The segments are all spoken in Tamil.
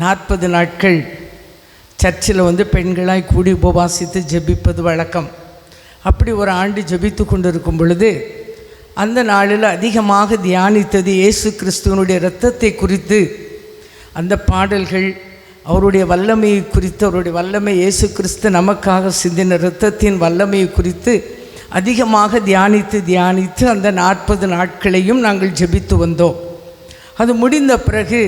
நாற்பது நாட்கள் சர்ச்சில் வந்து பெண்களாய் கூடி உபவாசித்து ஜெபிப்பது வழக்கம். அப்படி ஒரு ஆண்டு ஜெபித்து கொண்டிருக்கும் பொழுது அந்த நாளில் அதிகமாக தியானித்தது இயேசு கிறிஸ்துவனுடைய இரத்தத்தை குறித்து அந்த பாடல்கள் அவருடைய வல்லமையை குறித்து அவருடைய வல்லமை இயேசு கிறிஸ்து நமக்காக சிந்தின இரத்தத்தின் வல்லமையை குறித்து அதிகமாக தியானித்து தியானித்து அந்த நாற்பது நாட்களையும் நாங்கள் ஜெபித்து வந்தோம். அது முடிந்த பிறகு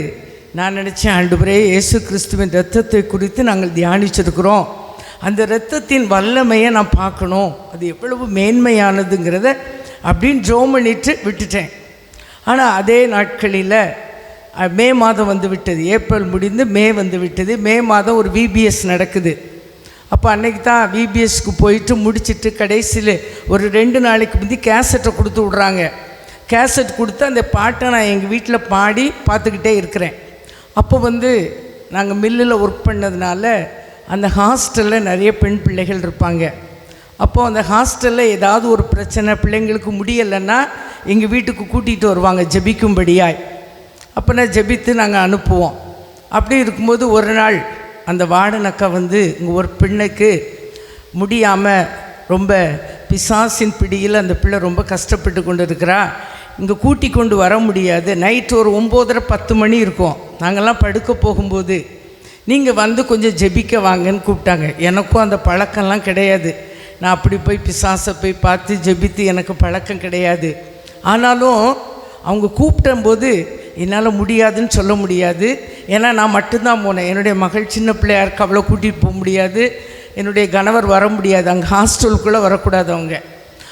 நான் நினச்சேன் ஆண்டவரே இயேசு கிறிஸ்துவின் ரத்தத்தை குறித்து நாங்கள் தியானிச்சிருக்கிறோம். அந்த இரத்தத்தின் வல்லமையை நான் பார்க்கணும். அது எவ்வளவு மேன்மையானதுங்கிறத அப்படின்னு ஜோம் பண்ணிட்டு விட்டுட்டேன். ஆனால் அதே நாட்களில் மே மாதம் வந்து விட்டது. ஏப்ரல் முடிந்து மே வந்து விட்டது. மே மாதம் ஒரு விபிஎஸ் நடக்குது. அப்போ அன்னைக்கு தான் விபிஎஸ்க்கு போயிட்டு முடிச்சிட்டு கடைசியில் ஒரு ரெண்டு நாளைக்கு முந்தி கேசட்டை கொடுத்து விட்றாங்க. கேசட் கொடுத்து அந்த பாட்டை நான் எங்கள் வீட்டில் பாடி பார்த்துக்கிட்டே இருக்கிறேன். அப்போ வந்து நாங்கள் மில்லில் ஒர்க் பண்ணதுனால அந்த ஹாஸ்டலில் நிறைய பெண் பிள்ளைகள் இருப்பாங்க. அப்போது அந்த ஹாஸ்டலில் ஏதாவது ஒரு பிரச்சனை பிள்ளைங்களுக்கு முடியலைன்னா எங்கள் வீட்டுக்கு கூட்டிகிட்டு வருவாங்க ஜெபிக்கும்படியாய். அப்போ நான் ஜெபித்து நாங்கள் அனுப்புவோம். அப்படி இருக்கும்போது ஒரு நாள் அந்த வாடனக்கா வந்து இங்கே ஒரு பெண்ணுக்கு முடியாமல் ரொம்ப பிசாசின் பிடியில் அந்த பிள்ளை ரொம்ப கஷ்டப்பட்டு கொண்டு இருக்கிறா இங்கே கூட்டி கொண்டு வர முடியாது. நைட்டு ஒரு ஒம்போதரை பத்து மணி இருக்கும். நாங்கள்லாம் படுக்க போகும்போது நீங்கள் வந்து கொஞ்சம் ஜெபிக்க வாங்கன்னு கூப்பிட்டாங்க. எனக்கும் அந்த பழக்கம்லாம் கிடையாது. நான் அப்படி போய் பிசாசை போய் பார்த்து ஜெபித்து எனக்கு பழக்கம் கிடையாது. ஆனாலும் அவங்க கூப்பிட்டம்போது என்னால் முடியாதுன்னு சொல்ல முடியாது. ஏன்னா நான் மட்டும்தான் போனேன். என்னுடைய மகள் சின்ன பிள்ளையாருக்கு அவ்வளோ கூட்டிகிட்டு போக முடியாது. என்னுடைய கணவர் வர முடியாது. அங்கே ஹாஸ்டலுக்குள்ளே வரக்கூடாது அவங்க.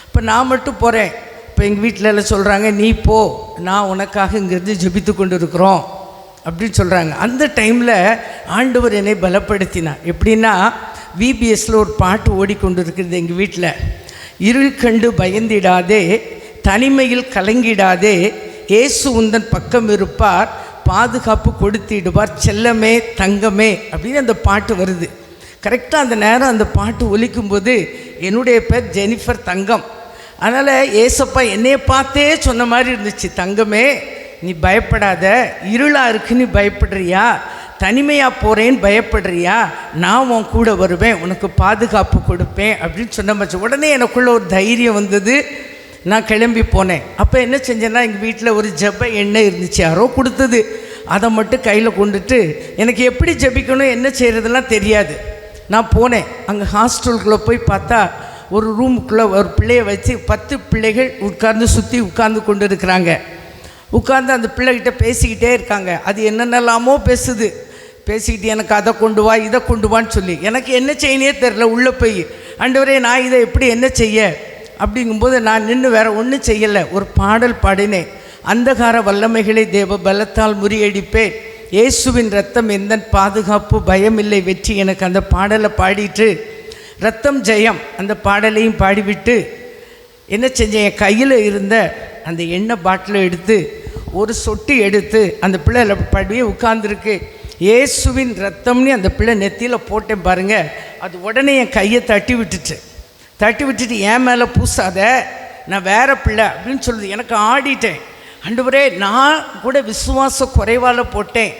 இப்போ நான் மட்டும் போகிறேன் இப்போ எங்கள் வீட்டில் எல்லாம் சொல்கிறாங்க நீ போ நான் உனக்காக இங்கேருந்து ஜெபித்து கொண்டு இருக்கிறோம் அப்படின்னு சொல்கிறாங்க அந்த டைமில் ஆண்டவர் என்னை பலப்படுத்தினார். எப்படின்னா விபிஎஸ்ல ஒரு பாட்டு ஓடிக்கொண்டு இருக்கிறது எங்கள் வீட்டில் இருள் கண்டு பயந்திடாதே தனிமையில் கலங்கிடாதே இயேசு உந்தன் பக்கம் இருப்பார் பாதுகாப்பு கொடுத்திடுவார் செல்லமே தங்கமே. அப்படின்னு அந்த பாட்டு வருது. கரெக்டாக அந்த நேரம் அந்த பாட்டு ஒலிக்கும்போது என்னுடைய பேர் ஜெனிஃபர் தங்கம். அதனால் ஏசப்பா என்னையை பார்த்தே சொன்ன மாதிரி இருந்துச்சு தங்கமே நீ பயப்படாத இருளாக இருக்கு நீ பயப்படுறியா? தனிமையாக போகிறேன்னு பயப்படுறியா? நான் உன் கூட வருவேன் உனக்கு பாதுகாப்பு கொடுப்பேன் அப்படின்னு சொன்ன மாதிரி உடனே எனக்குள்ள ஒரு தைரியம் வந்தது. நான் கிளம்பி போனேன். அப்போ என்ன செஞ்சேன்னா எங்கள் வீட்டில் ஒரு ஜப்ப எண்ணெய் இருந்துச்சு. யாரோ கொடுத்தது. அதை மட்டும் கையில் கொண்டுட்டு எனக்கு எப்படி ஜெபிக்கணும் என்ன செய்கிறதுலாம் தெரியாது. நான் போனேன். அங்கே ஹாஸ்டலுக்குள்ளே போய் பார்த்தா ஒரு ரூமுக்குள்ளே ஒரு பிள்ளையை வச்சு பத்து பிள்ளைகள் உட்கார்ந்து சுற்றி உட்கார்ந்து கொண்டு இருக்கிறாங்க உட்கார்ந்து அந்த பிள்ளைகிட்ட பேசிக்கிட்டே இருக்காங்க. அது என்னென்னலாமோ பேசுது. பேசிக்கிட்டு எனக்கு அதை கொண்டு வா இதை கொண்டு வான்னு சொல்லி. எனக்கு என்ன செய்யனே தெரில உள்ளே போய். ஆண்டவரே நான் இதை எப்படி என்ன செய்ய? அப்படிங்கும்போது நான் நின்று வேற ஒன்றும் செய்யலை. ஒரு பாடல் பாடினேன். அந்தகார வல்லமைகளை தேவ பலத்தால் முறியடிப்பேன். இயேசுவின் ரத்தம் எந்த பாதுகாப்பு பயமில்லை வெற்றி. எனக்கு அந்த பாடலை பாடிட்டு ரத்தம் ஜெயம். அந்த பாடலையும் பாடிவிட்டு என்ன செஞ்சேன் என் கையில் இருந்த அந்த எண்ணெய் பாட்டிலை எடுத்து ஒரு சொட்டு எடுத்து அந்த பிள்ளை படியே உட்கார்ந்துருக்கு. இயேசுவின் ரத்தம்னு அந்த பிள்ளை நெத்தியில் போட்டேன் பாருங்க. அது உடனே என் கையை தட்டி விட்டுட்டு தட்டி விட்டுட்டு என் மேலே பூசாத நான் வேற பிள்ளை அப்படின்னு சொல்லுது. எனக்கு ஆடிட்டேன். ஆண்டவரே நான் கூட விசுவாச குறைவால் போட்டேன்.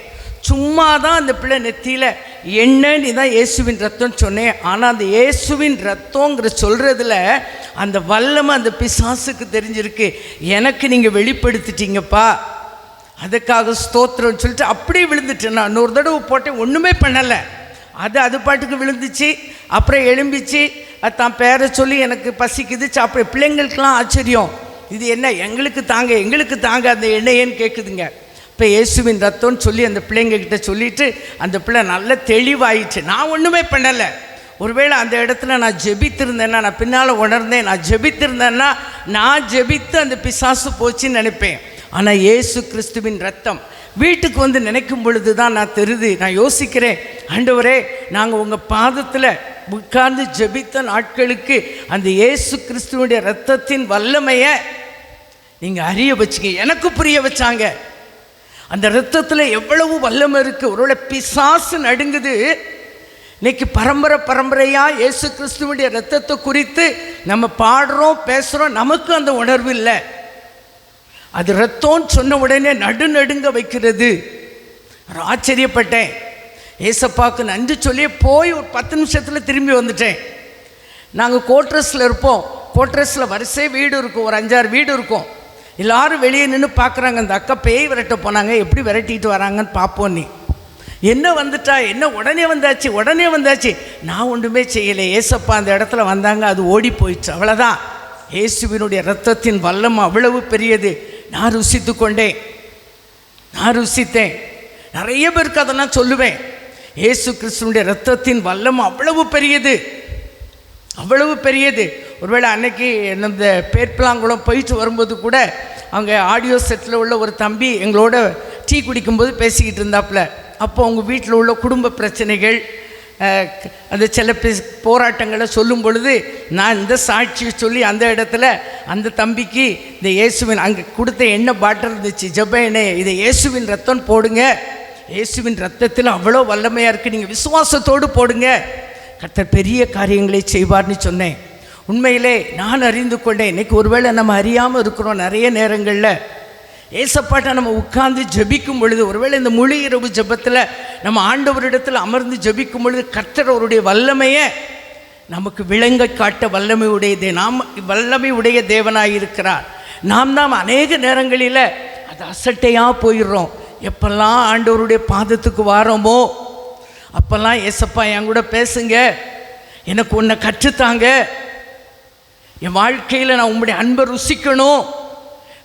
சும்மா தான் அந்த பிள்ளை நெத்தியில் என்னன்னு தான் இயேசுவின் ரத்தம்னு சொன்னேன். ஆனால் அந்த இயேசுவின் ரத்தங்கிற சொல்கிறதுல அந்த வல்லமை அந்த பிசாசுக்கு தெரிஞ்சிருக்கு. எனக்கு நீங்கள் வெளிப்படுத்திட்டீங்கப்பா. அதுக்காக ஸ்தோத்திரம்னு சொல்லிட்டு அப்படியே விழுந்துட்டேன் நான். நூறு தடவை போட்டேன் ஒன்றுமே பண்ணலை. அது அது பாட்டுக்கு விழுந்துச்சு. அப்புறம் எழும்பிச்சு. அது தான் பேரை சொல்லி எனக்கு பசிக்குது. சாப்பிட பிள்ளைங்களுக்கெல்லாம் ஆச்சரியம். இது என்ன எங்களுக்கு தாங்க எங்களுக்கு தாங்க அந்த எண்ணெயன்னு கேட்குதுங்க இப்போ இயேசுவின் ரத்தம்னு சொல்லி அந்த பிள்ளைங்க கிட்ட அந்த பிள்ளை நல்ல தெளிவாயிடுச்சு. நான் ஒன்றுமே பண்ணலை. ஒருவேளை அந்த இடத்துல நான் ஜெபித்திருந்தேன்னா நான் பின்னால் உணர்ந்தேன் நான் ஜெபித்திருந்தேன்னா நான் ஜெபித்து அந்த பிசாசு போச்சுன்னு நினைப்பேன். ஆனால் இயேசு கிறிஸ்துவின் ரத்தம் வீட்டுக்கு வந்து நினைக்கும் பொழுது தான் நான் தெரியுது நான் யோசிக்கிறேன் ஆண்டவரே நாங்கள் உங்கள் பாதத்தில் உட்கார்ந்து ஜெபித்த நாட்களுக்கு அந்த இயேசு கிறிஸ்துவனுடைய ரத்தத்தின் வல்லமையை நீங்கள் அறிய வச்சுங்க எனக்கு புரிய வச்சாங்க. அந்த ரத்தத்தில் எவ்வளவு வல்லமை இருக்குது ஒருவேளை பிசாசு நடுங்குது. இன்னைக்கு பரம்பரை பரம்பரையாக இயேசு கிறிஸ்துவனுடைய ரத்தத்தை குறித்து நம்ம பாடுறோம் பேசுகிறோம் நமக்கு அந்த உணர்வு இல்லை. அது ரத்தம்னு சொன்ன உடனே நடுநடுங்க வைக்கிறது. ஆச்சரியப்பட்டேன். ஏசப்பாவுக்கு நன்றி சொல்லி போய் ஒரு பத்து நிமிஷத்தில் திரும்பி வந்துட்டேன். நாங்கள் கோட்ரஸில் இருப்போம். கோட்ரஸில் வரிசை வீடு இருக்கும். ஒரு அஞ்சாறு வீடு இருக்கும். எல்லாரும் வெளியே நின்று பார்க்குறாங்க. அந்த அக்கா பேய் விரட்ட போனாங்க. எப்படி விரட்டிட்டு வராங்கன்னு பார்ப்போம் நீ. என்ன வந்துட்டா? என்ன உடனே வந்தாச்சு? உடனே வந்தாச்சு. நான் ஒன்றுமே செய்யலை. ஏசப்பா அந்த இடத்துல வந்தாங்க. அது ஓடி போயிடுச்சு. அவ்வளோதான் இயேசுவினுடைய ரத்தத்தின் வல்லம் அவ்வளவு பெரியது. நான் ருசித்து கொண்டேன். நான் ருசித்தேன். நிறைய பேருக்கு அதெல்லாம் சொல்லுவேன். இயேசு கிறிஸ்துவனுடைய ரத்தத்தின் வல்லம் அவ்வளவு பெரியது. அவ்வளவு பெரியது. ஒருவேளை அன்னைக்கு இந்த பேர்ப்பிலாங்குளம் போயிட்டு வரும்போது கூட அவங்க ஆடியோ செட்டில் உள்ள ஒரு தம்பி எங்களோட டீ குடிக்கும்போது பேசிக்கிட்டு இருந்தாப்புல. அப்போ அவங்க வீட்டில் உள்ள குடும்ப பிரச்சனைகள் அந்த சில பே- போராட்டங்களை சொல்லும் பொழுது நான் இந்த சாட்சியை சொல்லி அந்த இடத்துல அந்த தம்பிக்கு இந்த இயேசுவின் அங்கே கொடுத்த எண்ணெய் பாட்டில் இருந்துச்சு. ஜெப எண்ணெய் இதை இயேசுவின் ரத்தம் போடுங்க. இயேசுவின் ரத்தத்தில் அவ்வளோ வல்லமையாக இருக்குது நீங்கள் விசுவாசத்தோடு போடுங்க. கத்தர் பெரிய காரியங்களை செய்வார்னு சொன்னேன். உண்மையிலே நான் அறிந்து கொண்டேன். இன்னைக்கு ஒருவேளை நம்ம அறியாமல் இருக்கிறோம் நிறைய நேரங்களில். ஏசப்பாட்டை நம்ம உட்கார்ந்து ஜெபிக்கும் பொழுது ஒருவேளை இந்த முழு இரவு ஜெபத்தில் நம்ம ஆண்டவரிடத்தில் அமர்ந்து ஜபிக்கும் பொழுது கர்த்தர் அவருடைய வல்லமையை நமக்கு விளங்க காட்ட வல்லமை உடைய நாம் வல்லமை உடைய தேவனாக இருக்கிறார் நாம் தான் அநேக நேரங்களில் அது அசட்டையாக போயிடுறோம். எப்பெல்லாம் ஆண்டவருடைய பாதத்துக்கு வாரோமோ அப்போல்லாம் ஏசப்பா என் கூட பேசுங்க. எனக்கு உன்னை கற்றுத்தாங்க. என் வாழ்க்கையில் நான் உங்களுடைய அன்பை ருசிக்கணும்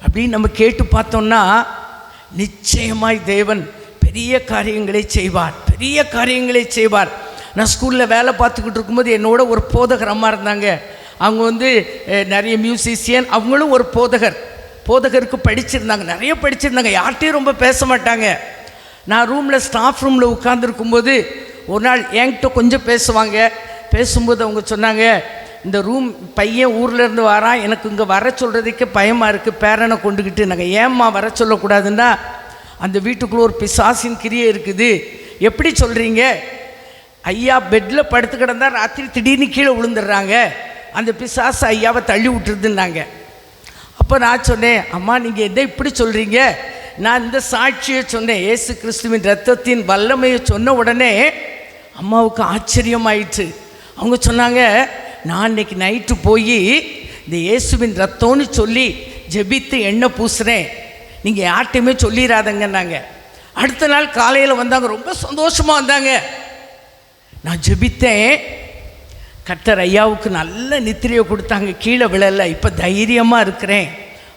அப்படின்னு நம்ம கேட்டு பார்த்தோம்னா நிச்சயமாய் தேவன் பெரிய காரியங்களை செய்வார். பெரிய காரியங்களை செய்வார். நான் ஸ்கூலில் வேலை பார்த்துக்கிட்டு இருக்கும்போது என்னோட ஒரு போதகர் அம்மா இருந்தாங்க. அவங்க வந்து நிறைய மியூசிஷியன் அவங்களும் ஒரு போதகர். போதகருக்கு படிச்சிருந்தாங்க. நிறைய படிச்சிருந்தாங்க. யார்கிட்டையும் ரொம்ப பேச மாட்டாங்க. நான் ரூமில் ஸ்டாஃப் ரூமில் உட்காந்துருக்கும்போது ஒரு நாள் என்கிட்ட கொஞ்சம் பேசுவாங்க. பேசும்போது அவங்க சொன்னாங்க இந்த ரூம் பையன் ஊரில் இருந்து வரான் எனக்கு இங்கே வர சொல்கிறதுக்கே பயமாக இருக்குது பேரனை கொண்டுக்கிட்டு நாங்கள் ஏம்மா வர சொல்லக்கூடாதுன்னா அந்த வீட்டுக்குள்ளே ஒரு பிசாசின் கிரியை இருக்குது. எப்படி சொல்கிறீங்க ஐயா பெட்டில் படுத்து கிடந்தா ராத்திரி திடீர்னு கீழே விழுந்துடுறாங்க. அந்த பிசாசு ஐயாவை தள்ளி விட்டுருதுன்னாங்க. அப்போ நான் சொன்னேன் அம்மா நீங்கள் என்ன இப்படி சொல்கிறீங்க நான் இந்த சாட்சியை சொன்னேன் ஏசு கிறிஸ்துவின் ரத்தத்தின் வல்லமையை சொன்ன உடனே அம்மாவுக்கு ஆச்சரியமாயிற்று. அவங்க சொன்னாங்க நான் இன்னைக்கு நைட்டு போய் இந்த இயேசுவின் ரத்தம்னு சொல்லி ஜெபித்து எண்ணெய் பூசுகிறேன் நீங்கள் யார்கிட்டையுமே சொல்லிடாதங்கன்னாங்க அடுத்த நாள் காலையில் வந்தாங்க ரொம்ப சந்தோஷமாக வந்தாங்க. நான் ஜெபித்தேன். கர்த்தர் ஐயாவுக்கு நல்ல நித்திரையை கொடுத்தாங்க கீழே விழல இப்போ தைரியமாக இருக்கிறேன்.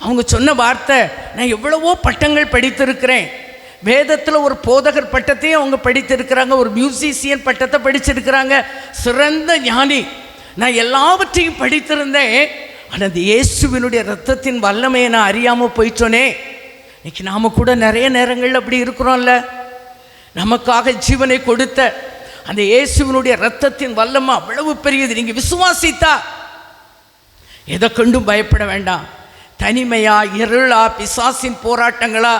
அவங்க சொன்ன வார்த்தை நான் எவ்வளவோ பட்டங்கள் படித்திருக்கிறேன். வேதத்தில் ஒரு போதகர் பட்டத்தையும் அவங்க படித்திருக்கிறாங்க ஒரு மியூசிஷியன் பட்டத்தை படிச்சிருக்கிறாங்க. சிறந்த ஞானி. நான் எல்லாவற்றையும் படித்திருந்தேன். ஆனால் அந்த இயேசுவினுடைய ரத்தத்தின் வல்லமையை நான் அறியாமல் போயிட்டோனே. இன்னைக்கு நாம் கூட நிறைய நேரங்களில் அப்படி இருக்கிறோம்ல. நமக்காக ஜீவனை கொடுத்த அந்த இயேசுவினுடைய ரத்தத்தின் வல்லமை அவ்வளவு பெரியது. நீங்கள் விசுவாசித்தா? எதை கண்டும் பயப்பட வேண்டாம். தனிமையா இருளா பிசாசின் போராட்டங்களா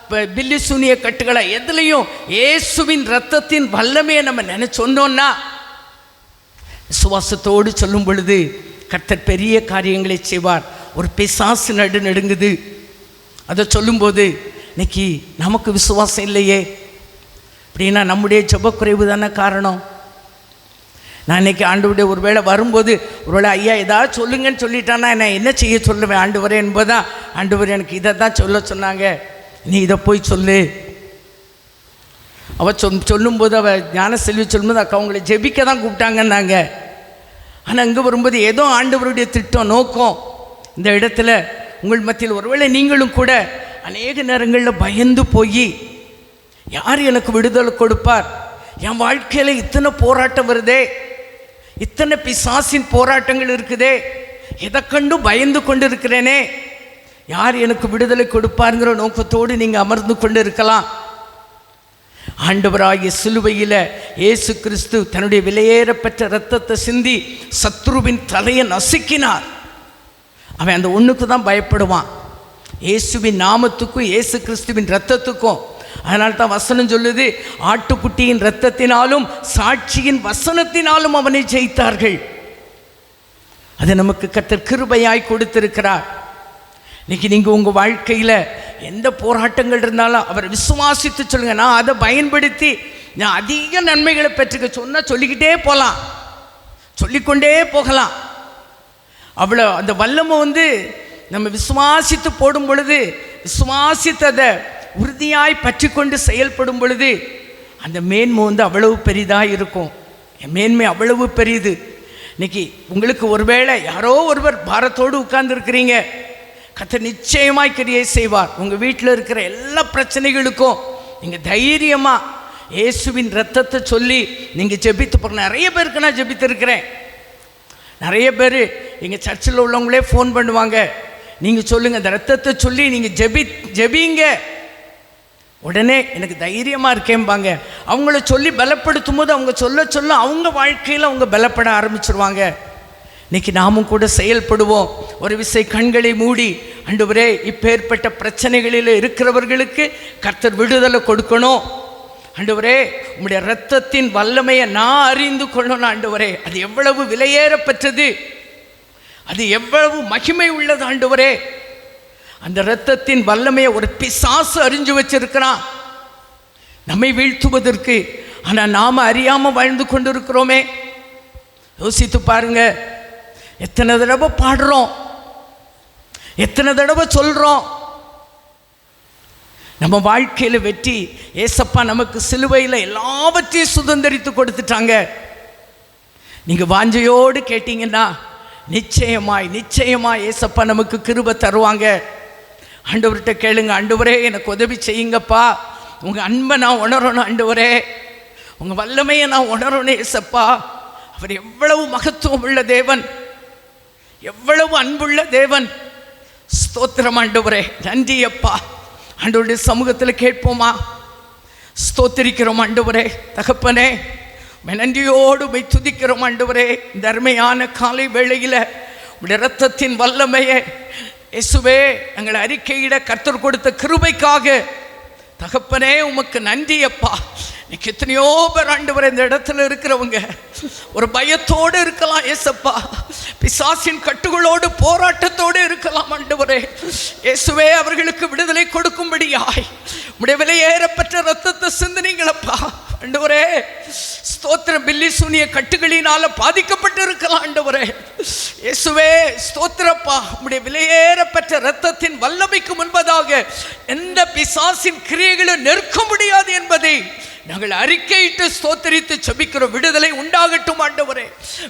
இப்போ பில்லி சூனிய கட்டுகளா எதுலையும் இயேசுவின் ரத்தத்தின் வல்லமையை நம்ம நினைச்சு விசுவாசத்தோடு சொல்லும் பொழுது கர்த்தர் பெரிய காரியங்களை செய்வார். ஒரு பிசாசு நடு நடுங்குது. அதை சொல்லும்போது இன்னைக்கு நமக்கு விசுவாசம் இல்லையே. அப்படின்னா நம்முடைய ஜபக்குறைவு தானே காரணம். நான் இன்னைக்கு ஆண்டவருடைய ஒரு வேளை வரும்போது ஒருவேளை ஐயா ஏதாவது சொல்லுங்கன்னு சொல்லிட்டானா நான் என்ன செய்ய சொல்லுவேன்? ஆண்டவரே என்பதுதான் ஆண்டவர் எனக்கு இதை தான் சொல்ல சொன்னாங்க. நீ இதை போய் சொல்லு. அவள் சொல் சொல்லும்போது அவள் ஞான செல்வி சொல்லும்போது அக்கா அவங்களை ஜெபிக்க தான் கூப்பிட்டாங்கன்னாங்க. ஆனால் அங்கே வரும்போது ஏதோ ஆண்டவருடைய திட்டம் நோக்கம். இந்த இடத்துல உங்கள் மத்தியில் ஒருவேளை நீங்களும் கூட அநேக நேரங்களில் பயந்து போய் யார் எனக்கு விடுதலை கொடுப்பார்? என் வாழ்க்கையில் இத்தனை போராட்டம் வருதே. இத்தனை பிசாசின் போராட்டங்கள் இருக்குதே. எதை கண்டும் பயந்து கொண்டு இருக்கிறேனே யார் எனக்கு விடுதலை கொடுப்பாருங்கிற நோக்கத்தோடு நீங்கள் அமர்ந்து கொண்டு இருக்கலாம். ஆண்டவராகிய சிலுவையில் இயேசு கிறிஸ்து தன்னுடைய விலையேறப்பெற்ற ரத்தத்தை சிந்தி சத்ருவின் தலையை நசுக்கினார். அவன் அந்த ஒன்றுக்கு தான் பயப்படுவான். இயேசுவின் நாமத்துக்கும் இயேசு கிறிஸ்துவின் ரத்தத்துக்கும் அதனால் தான் வசனம் சொல்லுது ஆட்டுக்குட்டியின் ரத்தத்தினாலும் சாட்சியின் வசனத்தினாலும் அவனை ஜெயித்தார்கள். அது நமக்கு கத்தர் கிருபையாய் கொடுத்திருக்கிறார். இன்னைக்கு நீங்கள் உங்கள் வாழ்க்கையில் எந்த போராட்டங்கள் இருந்தாலும் அவரை விசுவாசித்து சொல்லுங்கள் நான் அதை பயன்படுத்தி நான் அதிக நன்மைகளை பெற்றுக்க சொன்னால் சொல்லிக்கிட்டே போகலாம் சொல்லிக்கொண்டே போகலாம். அவ்வளோ அந்த வல்லமை வந்து நம்ம விசுவாசித்து போடும் பொழுது விசுவாசித்ததை உறுதியாய் பற்றி கொண்டு செயல்படும் பொழுது அந்த மேன்மை வந்து அவ்வளவு பெரிதாக இருக்கும். என் மேன்மை அவ்வளவு பெரியது. இன்னைக்கு உங்களுக்கு ஒருவேளை யாரோ ஒருவர் பாரத்தோடு உட்கார்ந்துருக்கிறீங்க. கர்த்தர் நிச்சயமாய் கிரியை செய்வார். உங்கள் வீட்டில் இருக்கிற எல்லா பிரச்சனைகளுக்கும் நீங்கள் தைரியமாக இயேசுவின் ரத்தத்தை சொல்லி நீங்கள் ஜெபித்து போகிற நிறைய பேருக்கு நான் ஜெபித்திருக்கிறேன். நிறைய பேர் எங்கள் சர்ச்சில் உள்ளவங்களே ஃபோன் பண்ணுவாங்க. நீங்கள் சொல்லுங்கள் அந்த ரத்தத்தை சொல்லி நீங்கள் ஜெபி ஜெபிங்க. உடனே எனக்கு தைரியமாக இருக்கேம்பாங்க. அவங்கள சொல்லி பலப்படுத்தும் போது அவங்க சொல்ல சொல்ல அவங்க வாழ்க்கையில் அவங்க பலப்பட ஆரம்பிச்சிருவாங்க. இன்னைக்கு நாமும் கூட செயல்படுவோம். ஒரு விசை கண்களை மூடி அண்டுவரே இப்பேற்பட்ட பிரச்சனைகளில் இருக்கிறவர்களுக்கு கர்த்தர் விடுதலை கொடுக்கணும். ஆண்டவரே உங்களுடைய ரத்தத்தின் வல்லமையை நான் அறிந்து கொள்ளணும் ஆண்டவரே அது எவ்வளவு விலையேறப்பெற்றது. அது எவ்வளவு மகிமை உள்ளது ஆண்டவரே அந்த இரத்தத்தின் வல்லமையை ஒரு பிசாசு அறிஞ்சு வச்சிருக்கிறான். நம்மை வீழ்த்துவதற்கு ஆனால் நாம் அறியாமல் வாழ்ந்து கொண்டிருக்கிறோமே. யோசித்து பாருங்க எத்தனை தடவை பாடுறோம்? எத்தனை தடவை சொல்கிறோம் நம்ம வாழ்க்கையில் வெற்றி ஏசப்பா நமக்கு சிலுவையில் எல்லாவற்றையும் சுதந்திரித்து கொடுத்துட்டாங்க. நீங்கள் வாஞ்சையோடு கேட்டிங்கன்னா நிச்சயமாய் நிச்சயமாய் ஏசப்பா நமக்கு கிருபை தருவாங்க. ஆண்டவர்கிட்ட கேளுங்க ஆண்டவரே எனக்கு உதவி செய்யுங்கப்பா. உங்கள் அன்பை நான் உணரணும் ஆண்டவரே. உங்கள் வல்லமையை நான் உணரணும் ஏசப்பா. அவர் எவ்வளவு மகத்துவம் உள்ள தேவன். எவ்வளவு அன்புள்ள தேவன். ஸ்தோத்திரம் ஆண்டவரே நன்றி அப்பா. ஆண்டவருடைய சமூகத்தில் கேட்போமா? ஸ்தோத்திரிக்கிறோம் ஆண்டவரே தகப்பனே. நன்றியோடு மை துதிக்கிறோம் ஆண்டவரே. இந்த அருமையான காலை வேளையில் உடைய ரத்தத்தின் வல்லமையே. இயேசுவே எங்களை அறிக்கையிட கர்த்தர் கொடுத்த கிருபைக்காக. தகப்பனே உமக்கு நன்றி அப்பா. இன்னைக்கு எத்தனையோ பேர் ஆண்டவர் இந்த இடத்துல இருக்கிறவங்க. ஒரு பயத்தோடு இருக்கலாம் ஏசப்பா. பிசாசின் கட்டுகளோடு போராட்டத்தோடு இருக்கலாம் ஆண்டவரே இயேசுவே அவர்களுக்கு விடுதலை கொடுக்கும்படியாய். உடைய விலையேறப்பட்ட ரத்தத்தை சிந்தனைங்களப்பா. ஆண்டவரே ஸ்தோத்திர பில்லி சூனிய கட்டுகளினால பாதிக்கப்பட்டு இருக்கலாம் ஆண்டவரே இயேசுவே ஸ்தோத்திரப்பா. உடைய விலையேறப்பட்ட ரத்தத்தின் வல்லமைக்கு முன்பதாக எந்த பிசாசின் கிரியைகளும் நிற்க முடியாது என்பதை நாங்கள் அறிக்கையிட்டு ஸ்தோத்தரித்து செபிக்கிறோம் விடுதலை உண்டாகட்டும் ஆண்டவரே.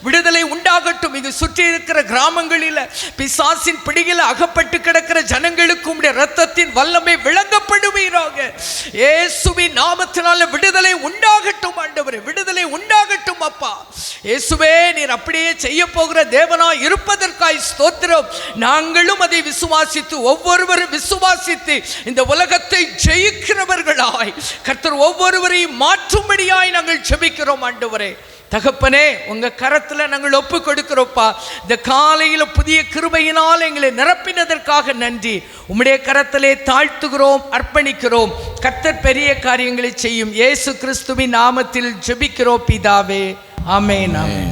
விடுதலை உண்டாகட்டும். இங்கு சுற்றி இருக்கிற கிராமங்களில் பிசாசின் பிடியில் அகப்பட்டு கிடக்கிற ஜனங்களுக்கு உடைய ரத்தத்தின் வல்லமை விளங்கப்படுவீராக. இயேசுவின் நாமத்தினால விடுதலை உண்டாகட்டும் ஆண்டவரே. விடுதலை உண்டாகட்டும் அப்பா. இயேசுவே நீர் அப்படியே செய்ய போகிற தேவனா இருப்பதற்காய் ஸ்தோத்திரம். நாங்களும் அதை விசுவாசித்து ஒவ்வொருவரும் விசுவாசித்து இந்த உலகத்தை ஜெயிக்கிறவர்களாய். கர்த்தர் ஒவ்வொருவரையும் மாற்றும்படியாய் நாங்கள் செபிக்கிறோம் ஆண்டவரே. தகப்பனே உங்க கரத்துல நாங்கள் ஒப்பு கொடுக்கிறோப்பா இந்த காலையில புதிய கிருபையினால் எங்களை நிரப்பினதற்காக நன்றி. உம்முடைய கரத்திலே தாழ்த்துகிறோம் அர்ப்பணிக்கிறோம். கத்தர் பெரிய காரியங்களை செய்யும். இயேசு கிறிஸ்துவின் நாமத்தில் ஜெபிக்கிறோம் பிதாவே. ஆமே ஆமென்.